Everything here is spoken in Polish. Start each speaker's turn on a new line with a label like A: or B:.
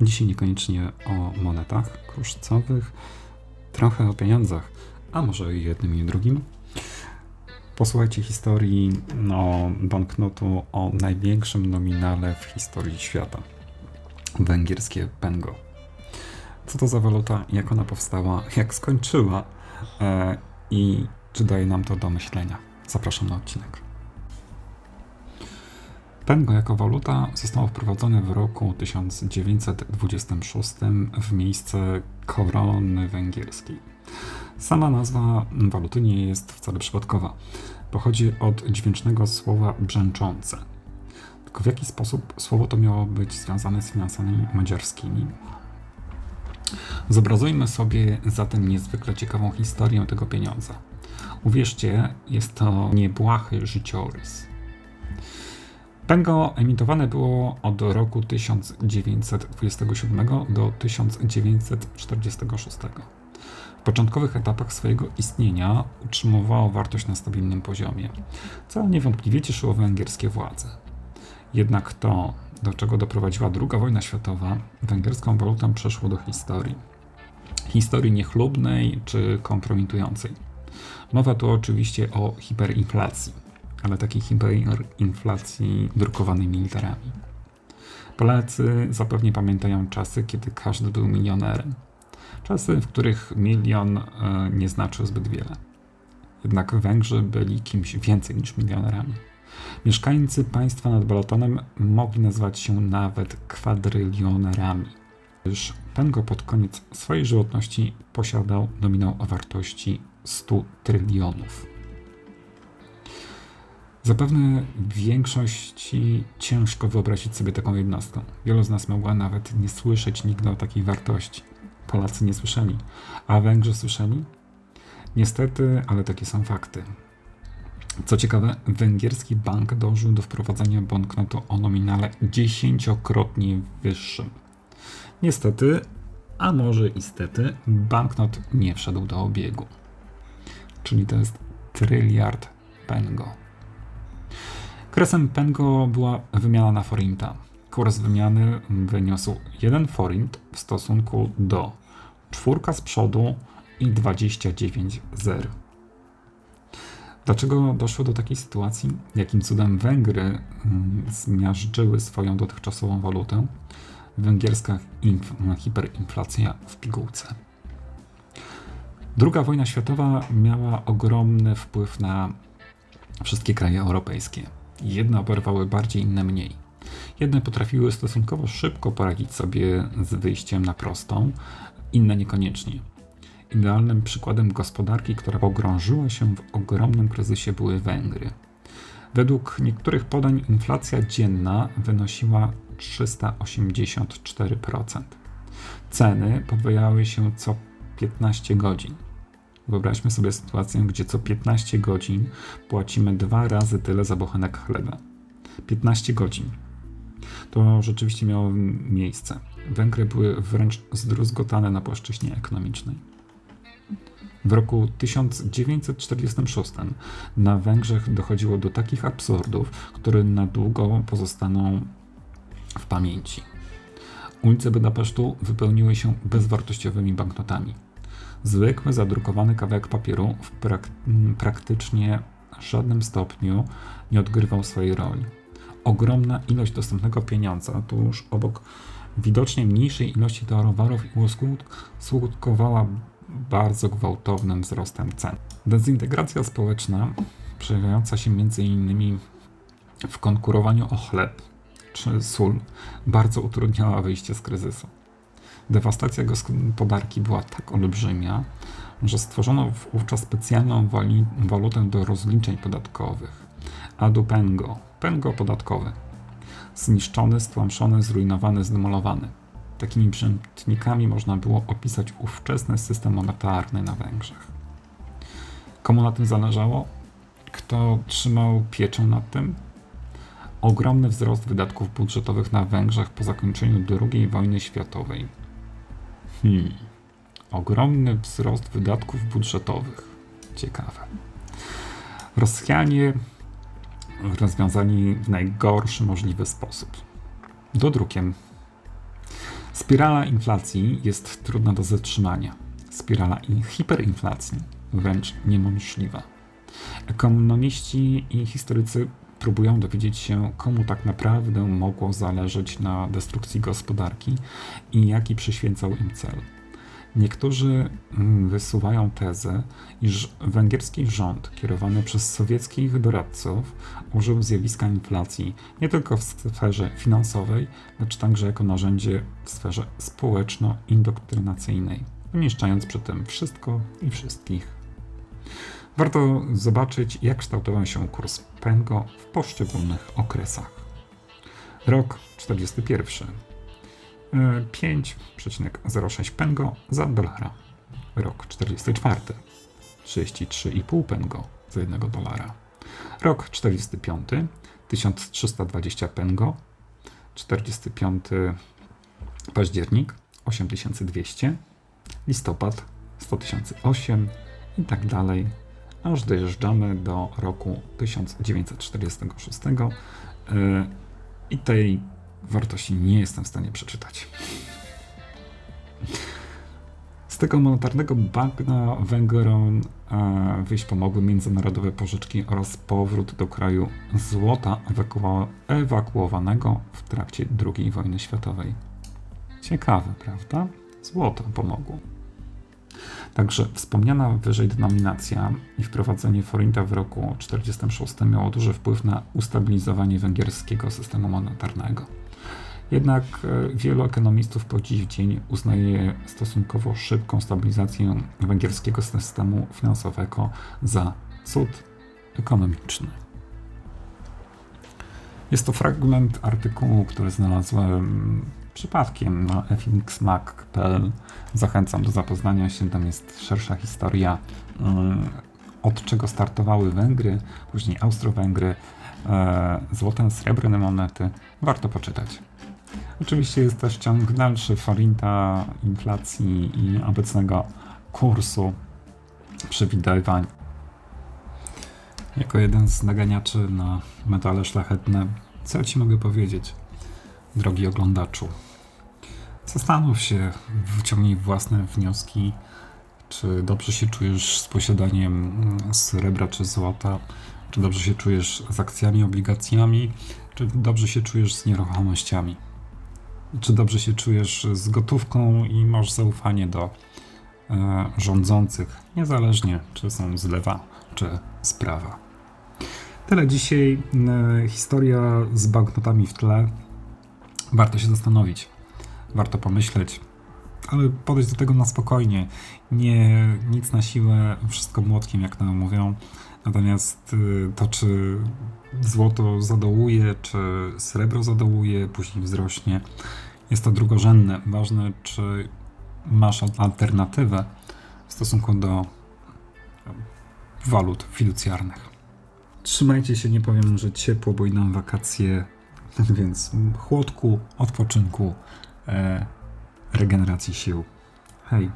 A: Dzisiaj niekoniecznie o monetach kruszcowych, trochę o pieniądzach, a może jednym i drugim. Posłuchajcie historii no, banknotu o największym nominale w historii świata. Węgierskie pengo. Co to za waluta, jak ona powstała, jak skończyła e, i czy daje nam to do myślenia. Zapraszam na odcinek. Pengo jako waluta zostało wprowadzone w roku 1926 w miejsce korony węgierskiej. Sama nazwa waluty nie jest wcale przypadkowa. Pochodzi od dźwięcznego słowa brzęczące. Tylko w jaki sposób słowo to miało być związane z finansami madziarskimi? Zobrazujmy sobie zatem niezwykle ciekawą historię tego pieniądza. Uwierzcie, jest to niebłahy życiorys. Pengo emitowane było od roku 1927 do 1946. W początkowych etapach swojego istnienia utrzymywało wartość na stabilnym poziomie, co niewątpliwie cieszyło węgierskie władze. Jednak to, do czego doprowadziła II wojna światowa, węgierską walutę przeszło do historii. Historii niechlubnej czy kompromitującej. Mowa tu oczywiście o hiperinflacji, ale takiej hiperinflacji drukowanymi literami. Polacy zapewne pamiętają czasy, kiedy każdy był milionerem. Czasy, w których milion e, nie znaczył zbyt wiele. Jednak Węgrzy byli kimś więcej niż milionerami. Mieszkańcy państwa nad Balatonem mogli nazywać się nawet kwadrylionerami, gdyż Pengo pod koniec swojej żywotności posiadał nominał o wartości 100 trylionów. Zapewne większości ciężko wyobrazić sobie taką jednostkę. Wielu z nas mogła nawet nie słyszeć nigdy o takiej wartości. Polacy nie słyszeli, a Węgrzy słyszeli? Niestety, ale takie są fakty. Co ciekawe, węgierski bank dążył do wprowadzenia banknotu o nominale dziesięciokrotnie wyższym. Niestety, a może istety, banknot nie wszedł do obiegu. Czyli to jest tryliard pengo. Kresem pengo była wymiana na forinta. Kurs wymiany wyniósł 1 forint w stosunku do czwórka z przodu i 29 zer. Dlaczego doszło do takiej sytuacji? Jakim cudem Węgry mm, zmiażdżyły swoją dotychczasową walutę? Węgierska inf- hiperinflacja w pigułce. Druga wojna światowa miała ogromny wpływ na wszystkie kraje europejskie. Jedne oberwały bardziej, inne mniej. Jedne potrafiły stosunkowo szybko poradzić sobie z wyjściem na prostą, inne niekoniecznie. Idealnym przykładem gospodarki, która pogrążyła się w ogromnym kryzysie, były Węgry. Według niektórych podań inflacja dzienna wynosiła 384%. Ceny podwajały się co 15 godzin. Wyobraźmy sobie sytuację, gdzie co 15 godzin płacimy dwa razy tyle za bochenek chleba. 15 godzin. To rzeczywiście miało miejsce. Węgry były wręcz zdruzgotane na płaszczyźnie ekonomicznej. W roku 1946 na Węgrzech dochodziło do takich absurdów, które na długo pozostaną w pamięci. Ulice Budapesztu wypełniły się bezwartościowymi banknotami. Zwykły zadrukowany kawałek papieru w prak praktycznie żadnym stopniu nie odgrywał swojej roli. Ogromna ilość dostępnego pieniądza tuż obok widocznie mniejszej ilości towarów i usług skutkowała bardzo gwałtownym wzrostem cen. Dezintegracja społeczna, przejawiająca się m.in. w konkurowaniu o chleb czy sól, bardzo utrudniała wyjście z kryzysu. Dewastacja gospodarki była tak olbrzymia, że stworzono wówczas specjalną walutę do rozliczeń podatkowych. Adu Pengo, Pengo podatkowy. Zniszczony, stłamszony, zrujnowany, zdemolowany. Takimi brzętnikami można było opisać ówczesny system monetarny na Węgrzech. Komu na tym zależało? Kto trzymał pieczę nad tym? Ogromny wzrost wydatków budżetowych na Węgrzech po zakończeniu II wojny światowej. Hmm. Ogromny wzrost wydatków budżetowych. Ciekawe. Rosjanie rozwiązali w najgorszy możliwy sposób. Dodrukiem. Spirala inflacji jest trudna do zatrzymania. Spirala hiperinflacji wręcz niemożliwa. Ekonomiści i historycy próbują dowiedzieć się, komu tak naprawdę mogło zależeć na destrukcji gospodarki i jaki przyświęcał im cel. Niektórzy mm, wysuwają tezę, iż węgierski rząd kierowany przez sowieckich doradców użył zjawiska inflacji nie tylko w sferze finansowej, lecz także jako narzędzie w sferze społeczno-indoktrynacyjnej, wymieszczając przy tym wszystko i wszystkich. Warto zobaczyć, jak kształtował się kurs Pengo w poszczególnych okresach. Rok 41. E, 5,06 Pengo za dolara. Rok 44. 33,5 Pengo za 1 dolara. Rok 45. 1320 Pengo. 45 październik 8200. Listopad 100 008 i tak dalej aż dojeżdżamy do roku 1946 yy, i tej wartości nie jestem w stanie przeczytać. Z tego monetarnego bagna Węgrom wyjść pomogły międzynarodowe pożyczki oraz powrót do kraju złota ewaku- ewakuowanego w trakcie II wojny światowej. Ciekawe, prawda? Złoto pomogło. Także wspomniana wyżej denominacja i wprowadzenie forinta w roku 1946 miało duży wpływ na ustabilizowanie węgierskiego systemu monetarnego. Jednak e, wielu ekonomistów po dziś dzień uznaje stosunkowo szybką stabilizację węgierskiego systemu finansowego za cud ekonomiczny. Jest to fragment artykułu, który znalazłem przypadkiem na fxmac.pl. Zachęcam do zapoznania się, tam jest szersza historia, mm, od czego startowały Węgry, później Austro-Węgry, e, złote, srebrne monety. Warto poczytać. Oczywiście jest też ciąg dalszy forinta, inflacji i obecnego kursu przewidywań. Jako jeden z naganiaczy na metale szlachetne, co Ci mogę powiedzieć? Drogi oglądaczu. Zastanów się, wyciągnij własne wnioski, czy dobrze się czujesz z posiadaniem srebra czy złota, czy dobrze się czujesz z akcjami, obligacjami, czy dobrze się czujesz z nieruchomościami, czy dobrze się czujesz z gotówką i masz zaufanie do e, rządzących, niezależnie czy są z lewa, czy z prawa. Tyle dzisiaj. E, historia z banknotami w tle warto się zastanowić, warto pomyśleć, ale podejść do tego na spokojnie. Nie nic na siłę, wszystko młotkiem, jak nam mówią. Natomiast y, to, czy złoto zadołuje, czy srebro zadołuje, później wzrośnie, jest to drugorzędne. Ważne, czy masz alternatywę w stosunku do walut fiducjarnych. Trzymajcie się, nie powiem, że ciepło, bo idą wakacje więc chłodku, odpoczynku, e, regeneracji sił. Hej.